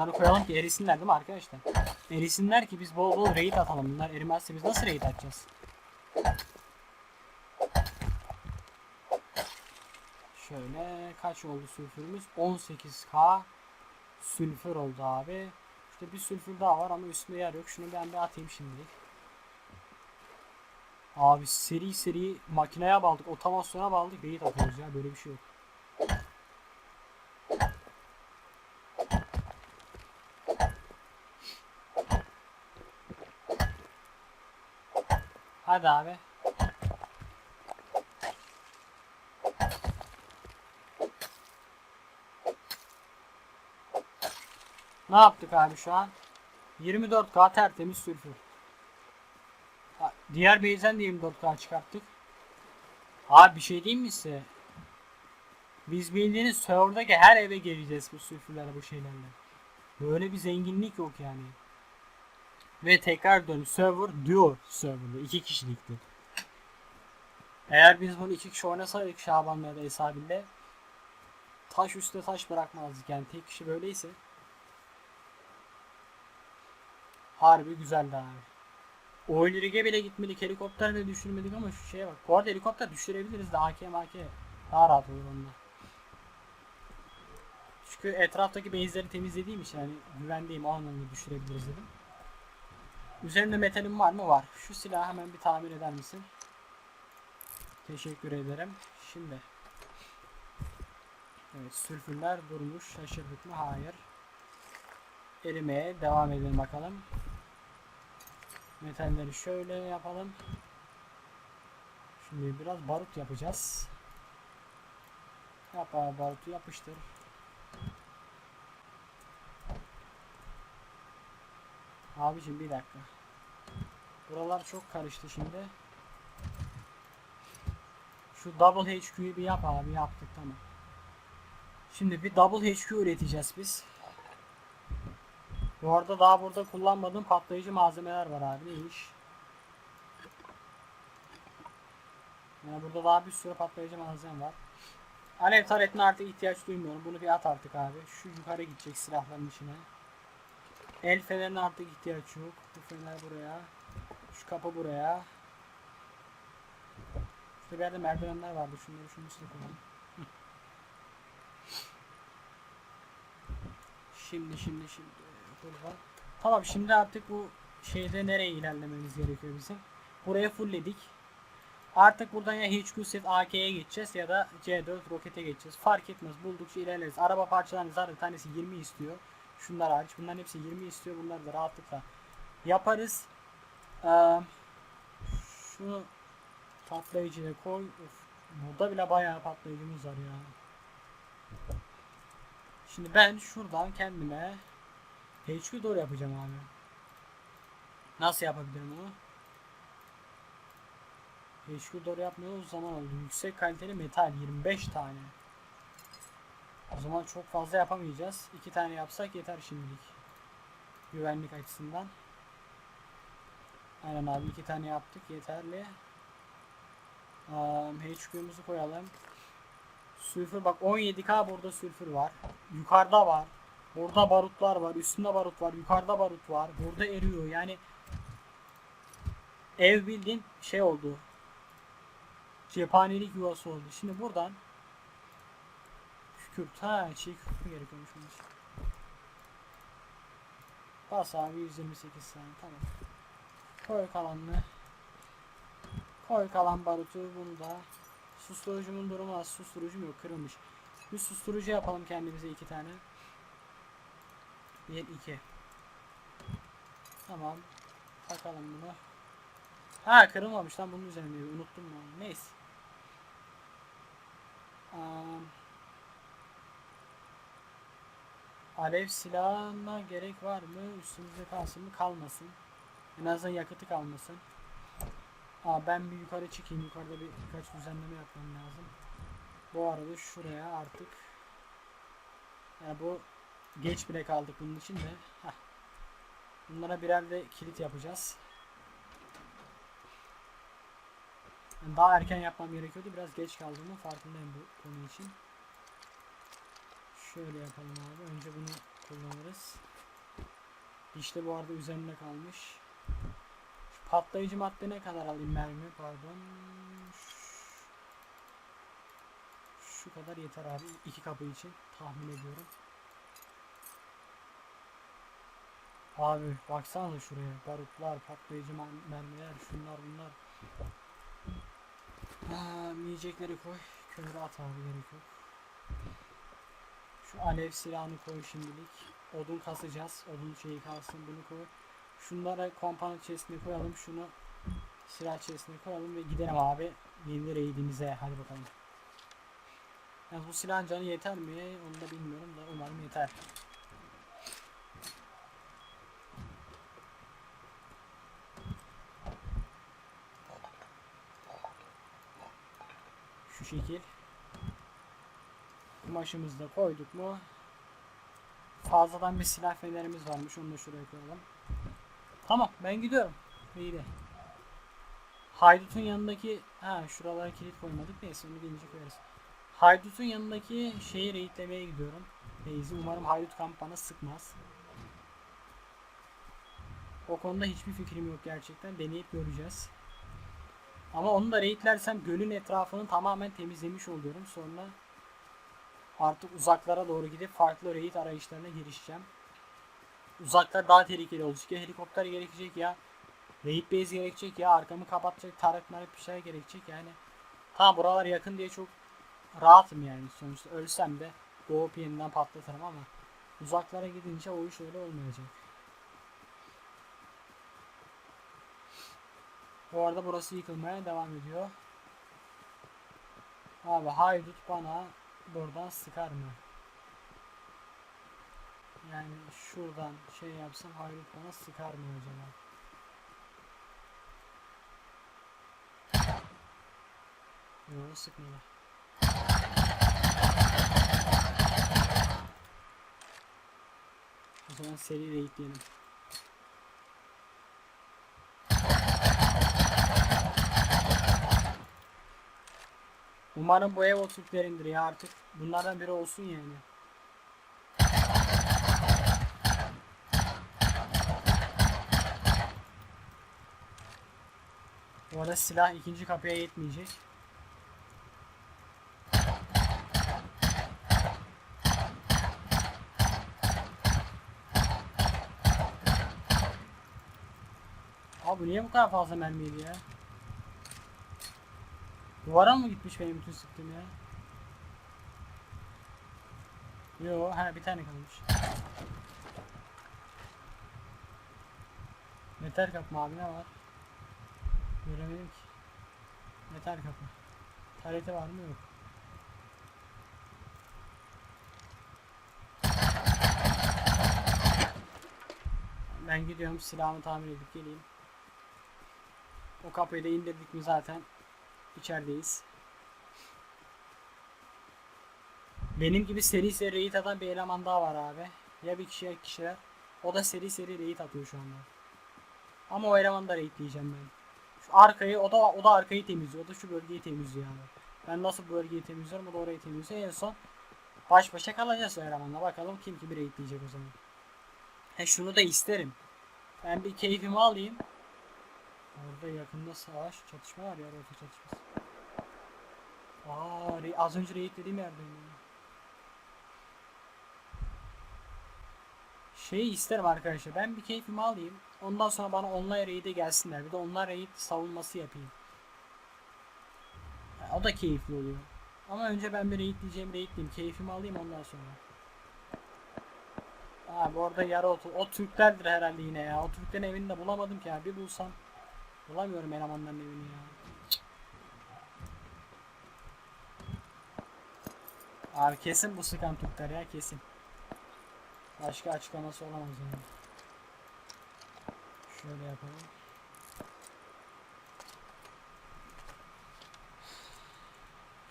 Bunları koyalım ki erisinler değil mi arkadaşlar? Erisinler ki biz bol bol raid atalım. Bunlar erimezse biz nasıl raid atacağız? Şöyle kaç oldu sülfürümüz? 18k sülfür oldu abi. İşte bir sülfür daha var ama üstünde yer yok. Şunu ben bir atayım şimdilik. Abi seri seri makineye bağladık, otomasyona bağladık, raid atıyoruz ya böyle bir şey yok. Hadi abi. Ne yaptık abi şu an? 24K tertemiz sülfür. Diğer base'den de 24K çıkarttık. Abi bir şey diyeyim mi size? Biz bildiğiniz serverdaki her eve geleceğiz bu sülfürlerle bu şeylerle. Böyle bir zenginlik yok yani. Ve tekrar dön server duo serverlı iki kişilikti. Eğer biz bunu iki kişi oynasaydık Şaban'la ya da Esabil'le taş üstte taş bırakmazdık yani tek kişi böyleyse harbi güzeldi abi. Oyun lige bile gitmedik helikopter bile düşürmedik ama şu şeye bak. Bu arada helikopter düşürebiliriz de AK MK daha rahat olur onda. Çünkü etraftaki base'leri temizlediğim için hani güvendeyim o anlamda düşürebiliriz dedim. Üzerinde metalim var mı? Var. Şu silahı hemen bir tamir eder misin? Teşekkür ederim. Şimdi. Evet sülfürler durmuş. Şaşırdık mı? Hayır. Erimeye devam edelim bakalım. Metalleri şöyle yapalım. Şimdi biraz barut yapacağız. Yap abi barutu yapıştır. Abicim bir dakika. Buralar çok karıştı şimdi. Şu double HQ'yu bir yap abi yaptık tamam. Şimdi bir double HQ üreteceğiz biz. Bu arada daha burada kullanmadığım patlayıcı malzemeler var abi neymiş? Yani burada daha bir sürü patlayıcı malzeme var. Alev taretine artık ihtiyaç duymuyorum. Bunu bir at artık abi. Şu yukarı gidecek silahların içine. El fenerine artık ihtiyaç yok. Bu fener buraya. Şu kapı buraya. Şurada bir yerde merdivenler vardı. Şunları şunu üstüne koyalım. Şimdi şimdi şimdi. Burada. Tamam şimdi artık bu şeyde nereye ilerlememiz gerekiyor bizim. Buraya fullledik. Artık buradan ya HQ set AK'ye geçeceğiz ya da C4 rokete geçeceğiz. Fark etmez. Buldukça ilerleriz. Araba parçalarının zaten tanesi 20 istiyor. Şunlar hariç. Bunların hepsi 20 istiyor. Bunları da rahatlıkla yaparız. Ee, şunu patlayıcıya koy. Of, burada bile bayağı patlayıcımız var ya. Şimdi ben şuradan kendime HQ doğru yapacağım abi. Nasıl yapabilirim bunu? HQ doğru yapmıyoruz zaman oldu. Yüksek kaliteli metal 25 tane. O zaman çok fazla yapamayacağız. İki tane yapsak yeter şimdilik. Güvenlik açısından. Aynen abi iki tane yaptık yeterli. Um, HQ'muzu koyalım. Sülfür bak 17k burada sülfür var. Yukarıda var. Burada barutlar var. Üstünde barut var. Yukarıda barut var. Burada eriyor. Yani ev bildiğin şey oldu. Cephanelik yuvası oldu. Şimdi buradan kükürt. Ha çiğ kükürt mü gerekiyormuş bunun için? Bas abi 128 saniye tamam. Koy kalanını. Koy kalan barutu bunu da. Susturucumun durumu az. Susturucum yok kırılmış. Bir susturucu yapalım kendimize iki tane. Bir iki. Tamam. Takalım bunu. Ha kırılmamış lan bunun üzerinde. Unuttum ben. Neyse. Am. Alev silahına gerek var mı? Üstümüzde kalsın mı? Kalmasın. En azından yakıtı kalmasın. Aa, ben bir yukarı çıkayım. Yukarıda bir birkaç düzenleme yapmam lazım. Bu arada şuraya artık yani bu geç bile kaldık bunun için de. Heh. Bunlara birer de kilit yapacağız. Yani daha erken yapmam gerekiyordu. Biraz geç kaldığımın farkındayım bu konu için. Şöyle yapalım abi. Önce bunu kullanırız. Dişli bu arada üzerinde kalmış. Şu patlayıcı madde ne kadar alayım mermi pardon. Şu- kadar yeter abi. iki kapı için tahmin ediyorum. Abi baksana şuraya. Barutlar, patlayıcı mer- mermiler, şunlar bunlar. Ha, yiyecekleri koy. Kömürü at abi gerek yok. Şu alev silahını koy şimdilik. Odun kasacağız. Odun şeyi kalsın bunu koy. Şunlara kompanın içerisine koyalım. Şunu silah içerisine koyalım ve gidelim abi. Yeni raidimize. Hadi bakalım. Yani bu silahın canı yeter mi? Onu da bilmiyorum da umarım yeter. Şu şekil. Kumaşımızı da koyduk mu? Fazladan bir silah fenerimiz varmış. Onu da şuraya koyalım. Tamam ben gidiyorum. İyi de. Haydut'un yanındaki ha şuralara kilit koymadık neyse onu gelince koyarız. Haydut'un yanındaki şeyi raidlemeye gidiyorum. Beyzi umarım Haydut kamp bana sıkmaz. O konuda hiçbir fikrim yok gerçekten. Deneyip göreceğiz. Ama onu da raidlersem gölün etrafını tamamen temizlemiş oluyorum. Sonra artık uzaklara doğru gidip farklı raid arayışlarına girişeceğim. Uzaklar daha tehlikeli olacak. Ya helikopter gerekecek ya raid base gerekecek ya arkamı kapatacak taret maret bir şey gerekecek yani. Tamam buralar yakın diye çok rahatım yani sonuçta ölsem de doğup yeniden patlatırım ama uzaklara gidince o iş öyle olmayacak. Bu arada burası yıkılmaya devam ediyor. Abi haydut bana buradan sıkar mı? Yani şuradan şey yapsam haydut bana sıkar mı acaba? Yok sıkmıyorlar. O zaman seri raidleyelim. Umarım bu ev o Türklerindir ya artık. Bunlardan biri olsun yani. Bu arada silah ikinci kapıya yetmeyecek. Abi niye bu kadar fazla mermi yedi ya? Duvara mı gitmiş benim bütün sıktığım ya? Yo, ha bir tane kalmış. Metal kapı abi ne var? Göremedim ki. Metal kapı. Tarihte var mı yok. Ben gidiyorum silahımı tamir edip geleyim. O kapıyı da indirdik mi zaten içerideyiz. Benim gibi seri seri raid atan bir eleman daha var abi. Ya bir kişi ya iki kişiler. O da seri seri raid atıyor şu anda. Ama o elemanı da raidleyeceğim ben. Şu arkayı o da o da arkayı temizliyor. O da şu bölgeyi temizliyor yani. Ben nasıl bu bölgeyi temizliyorum o da orayı temizliyor. En son baş başa kalacağız o elemanla. Bakalım kim kimi raidleyecek o zaman. He şunu da isterim. Ben bir keyfimi alayım. Orada yakında savaş çatışma var ya rota çatışması. Aa re- az önce raid dediğim yerdeyim ya. Şeyi isterim arkadaşlar. Ben bir keyfimi alayım. Ondan sonra bana online raid'e gelsinler. Bir de online raid savunması yapayım. Ya, o da keyifli oluyor. Ama önce ben bir raid diyeceğim raid diyeyim. Keyfimi alayım ondan sonra. Abi orada yarı otu. O Türklerdir herhalde yine ya. O Türklerin evini de bulamadım ki ya. Bir bulsam. Bulamıyorum elemanların evini ya. Abi kesin bu sıkan Türkler ya kesin. Başka açıklaması olamaz yani. Şöyle yapalım.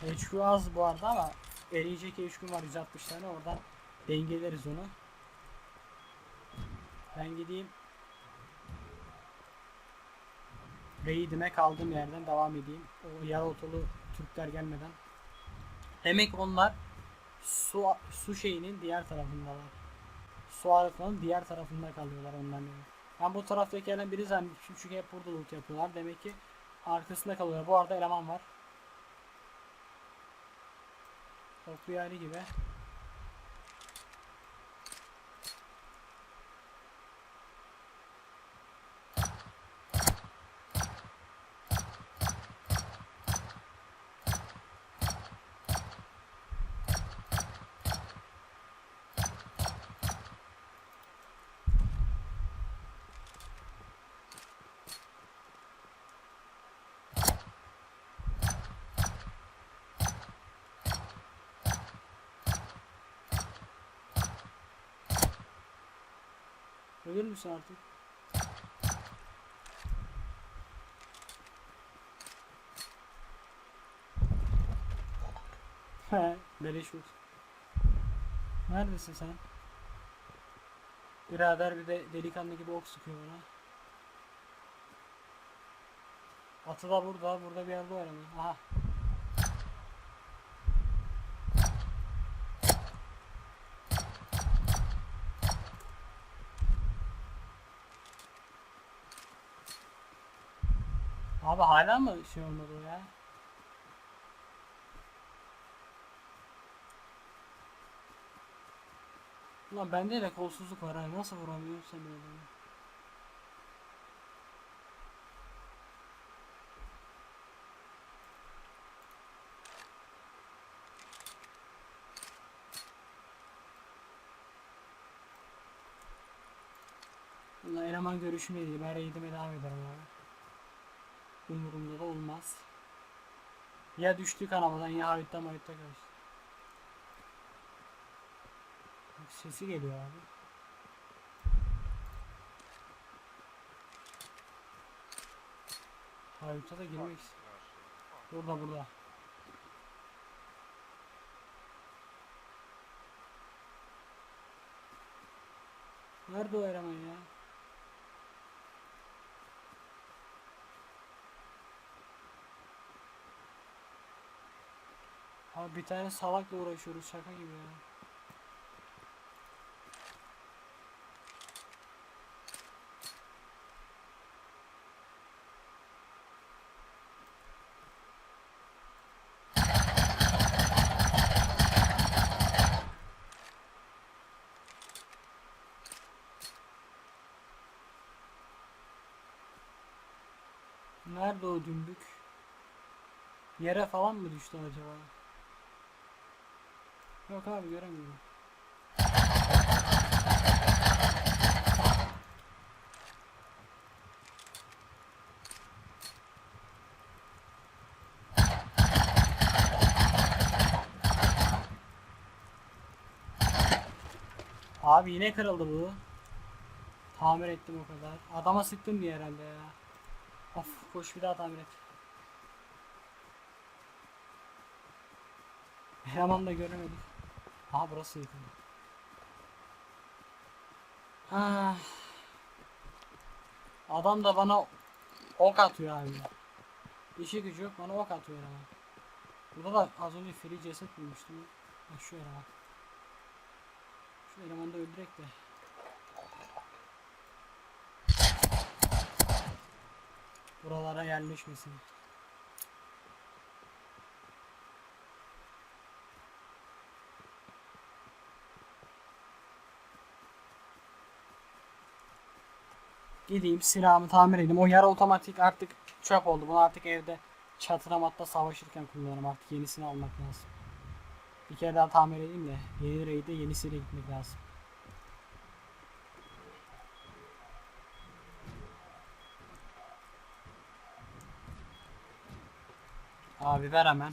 HQ az bu arada ama eriyecek HQ var 160 tane oradan dengeleriz onu. Ben gideyim. Raid'ime kaldığım yerden devam edeyim. O yarı otolu Türkler gelmeden. Demek onlar su su şeyinin diğer tarafındalar. su arıtmanın diğer tarafında kalıyorlar ondan dolayı. Ben bu taraftaki gelen biri zannetmişim çünkü hep burada loot yapıyorlar. Demek ki arkasında kalıyorlar. Bu arada eleman var. Toplu hali gibi. Ölür müsün artık? He, beleş olsun. Neredesin sen? Birader bir de delikanlı gibi ok sıkıyor bana. Atı da burada, burada bir yerde var ama. Aha. Abi hala mı şey olmadı ya? Ulan bende de kolsuzluk var ha. Nasıl vuramıyorsam ben adamı? Ulan eleman görüşüm değil. Ben raidime devam ederim abi. Umurumda da olmaz. Ya düştük kanamadan ya hayatta mayutta kaçtı. Sesi geliyor abi. Hayatta da girmek Burada burada. Nerede o eleman ya? Abi bir tane salakla uğraşıyoruz şaka gibi ya. Nerede o dümbük? Yere falan mı düştü acaba? Yok abi göremiyorum. Abi yine kırıldı bu. Tamir ettim o kadar. Adama sıktım diye herhalde ya. Of koş bir daha tamir et. Eleman da göremedik. Aha burası. Ah. Adam da bana ok atıyor abi. İşi gücü yok bana ok atıyor ama. Burada da az önce free ceset bulmuştum. Bak şu eleman. Şu elemanı da öldürek de. Buralara yerleşmesin. Gideyim silahımı tamir edeyim. O yarı otomatik artık çöp oldu. Bunu artık evde çatıda matta savaşırken kullanırım. Artık yenisini almak lazım. Bir kere daha tamir edeyim de yeni raid'e yenisiyle gitmek lazım. Abi ver hemen.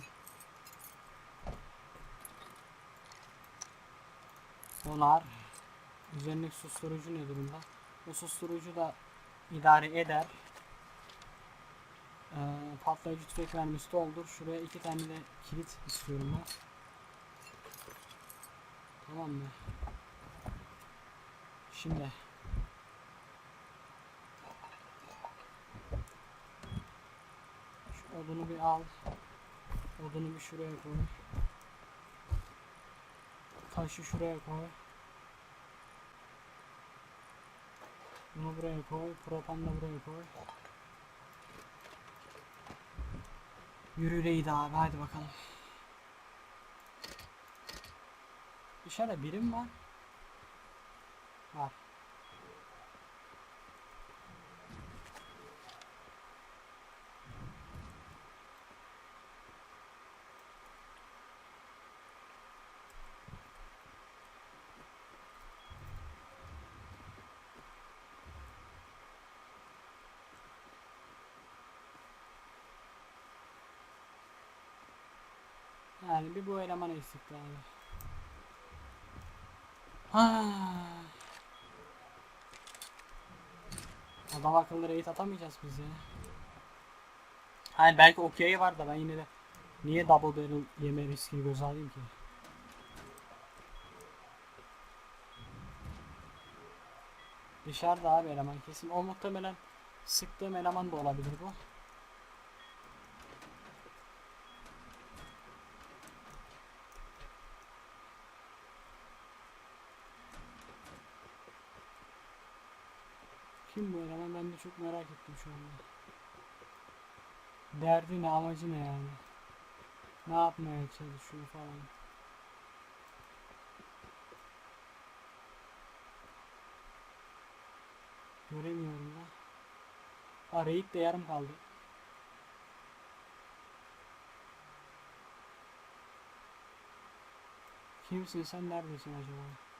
Donar. Üzerindeki susturucu ne durumda? Bu susturucu da idare eder. Ee, patlayıcı tüfek mermisi doldur. Şuraya iki tane de kilit istiyorum ben. Tamam mı? Şimdi. Odunu bir al. Odunu bir şuraya koy. Taşı şuraya koy. Bunu buraya koy. Propan da buraya koy. Yürü Reid abi hadi bakalım. Dışarıda birim var. Var. Yani bir bu eleman eksikti abi. Ha. Adam akıllı raid atamayacağız biz ya. Hani belki okey var da ben yine de niye double barrel yeme riskini göze alayım ki? Dışarıda abi eleman kesin. O muhtemelen sıktığım eleman da olabilir bu. Kim bu eleman ben de çok merak ettim şu anda. Derdi ne amacı ne yani? Ne yapmaya çalışıyor falan. Göremiyorum da. Arayıp de yarım kaldı. Kimsin sen neredesin acaba?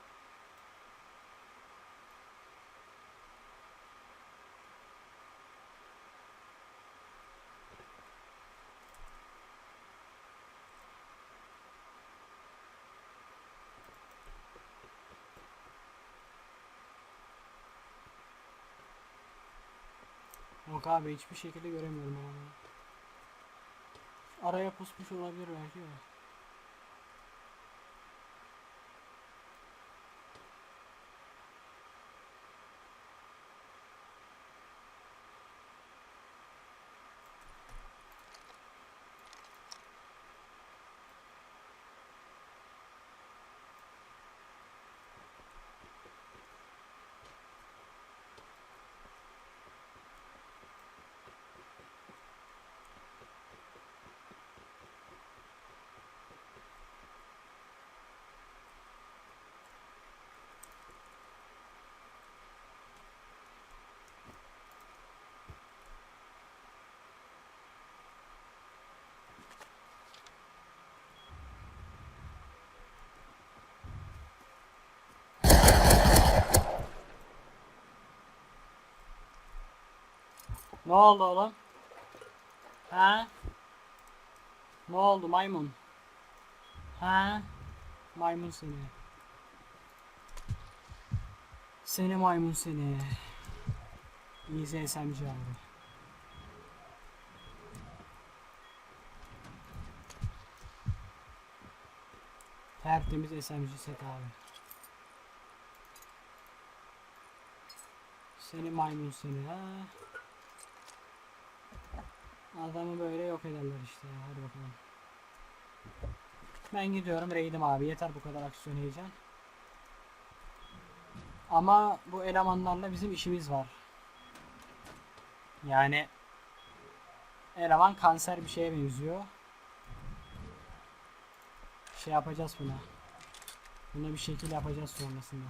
Yok abi hiçbir şekilde göremiyorum onu. Araya pusmuş olabilir belki de. Ne oldu oğlum? Ha? Ne oldu maymun? Ha? Maymun seni. Seni maymun seni. İyi SMC abi. Tertemiz SMG set abi. Seni maymun seni ha. Adamı böyle yok ederler işte ya. Hadi bakalım. Ben gidiyorum reydim abi. Yeter bu kadar aksiyon heyecan. Ama bu elemanlarla bizim işimiz var. Yani eleman kanser bir şeye benziyor. Şey yapacağız buna. Buna bir şekil yapacağız sonrasında.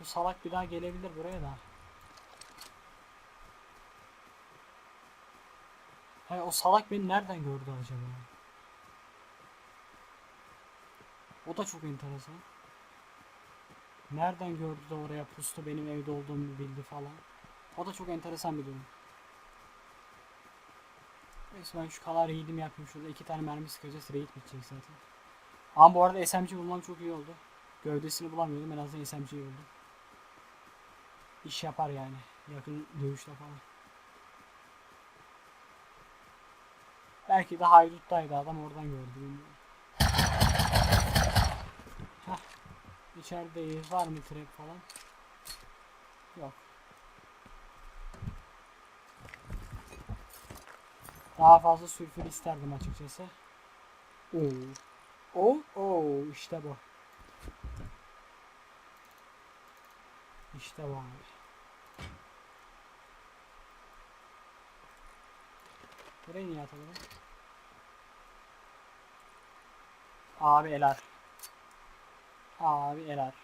Bu salak bir daha gelebilir buraya da. Hayır o salak beni nereden gördü acaba? O da çok enteresan. Nereden gördü de oraya pustu benim evde olduğumu bildi falan. O da çok enteresan bir durum. Neyse ben şu kalan raid'imi yapayım şurada. iki tane mermi sıkacağız. Raid bitecek zaten. Ama bu arada SMG bulmam çok iyi oldu. Gövdesini bulamıyordum. En azından SMG'yi buldum. İş yapar yani. Yakın dövüşte falan. Belki de hayduttaydı adam oradan gördü. Hah. İçerideyiz. Var mı trap falan? Yok. Daha fazla sülfür isterdim açıkçası. Oo. Oo, oo işte bu. İşte bu abi. Burayı niye atalım? Abi eler. Abi eler.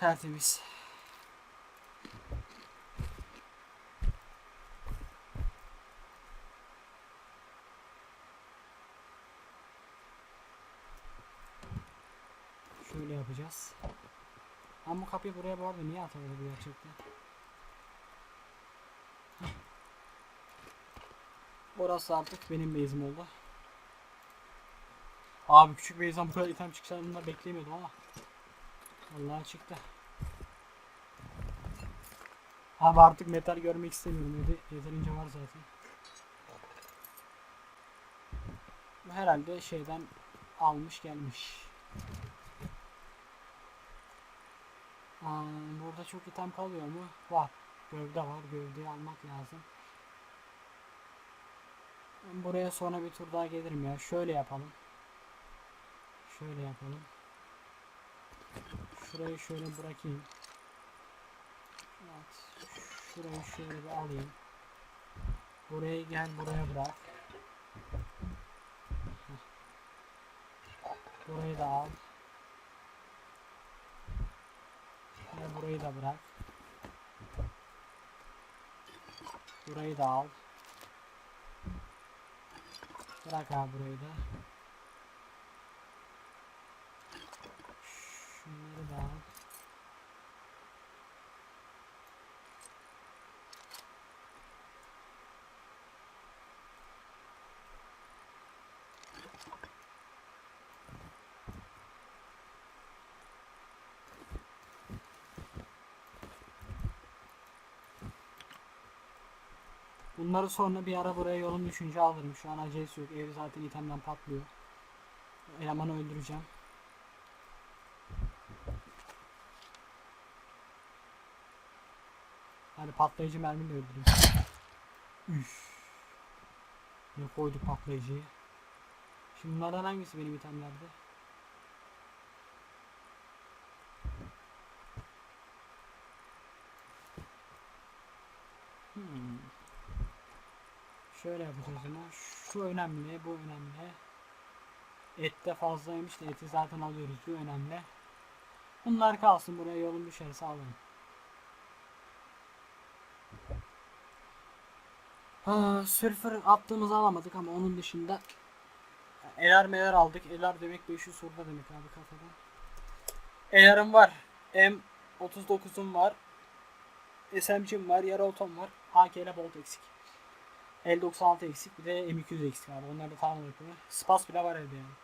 Tertemiz. Şöyle yapacağız. Ama bu kapıyı buraya bu niye atamadı bu gerçekten? Burası artık benim base'im oldu. Abi küçük base'den bu kadar item çıkacağını beklemiyordum ama. Vallahi çıktı. Abi artık metal görmek istemiyorum. Yeterince var zaten. Herhalde şeyden almış gelmiş. Aa, burada çok item kalıyor mu? Var. Gövde var. Gövdeyi almak lazım. Buraya sonra bir tur daha gelirim ya. Şöyle yapalım. Şöyle yapalım. Şurayı şöyle bırakayım. Evet. Şurayı şöyle bir alayım. Buraya gel buraya bırak. Burayı da al. Ve burayı da bırak. Burayı da al. Bırak abi burayı da. Şunları da al. Bunları sonra bir ara buraya yolum düşünce alırım. Şu an acelesi yok. Ev zaten itemden patlıyor. Elemanı öldüreceğim. Hadi patlayıcı mermiyle öldüreyim. Üf. Ne koydu patlayıcıyı? Şimdi bunlardan hangisi benim itemlerde? Hmm. Şöyle yapacağız o zaman. Şu önemli, bu önemli. Ette fazlaymış da eti zaten alıyoruz. Bu önemli. Bunlar kalsın buraya yolun düşerse alın. Ha, sülfür attığımızı alamadık ama onun dışında eler meler aldık. Eler demek 500 surda demek abi kafadan. Eler'im var. M39'um var. SMG'm var. Yarı otom var. AK ile bolt eksik. L96 eksik. Bir de M200 eksik abi. Onlar da tamam yapıyor. Spas bile var evde yani.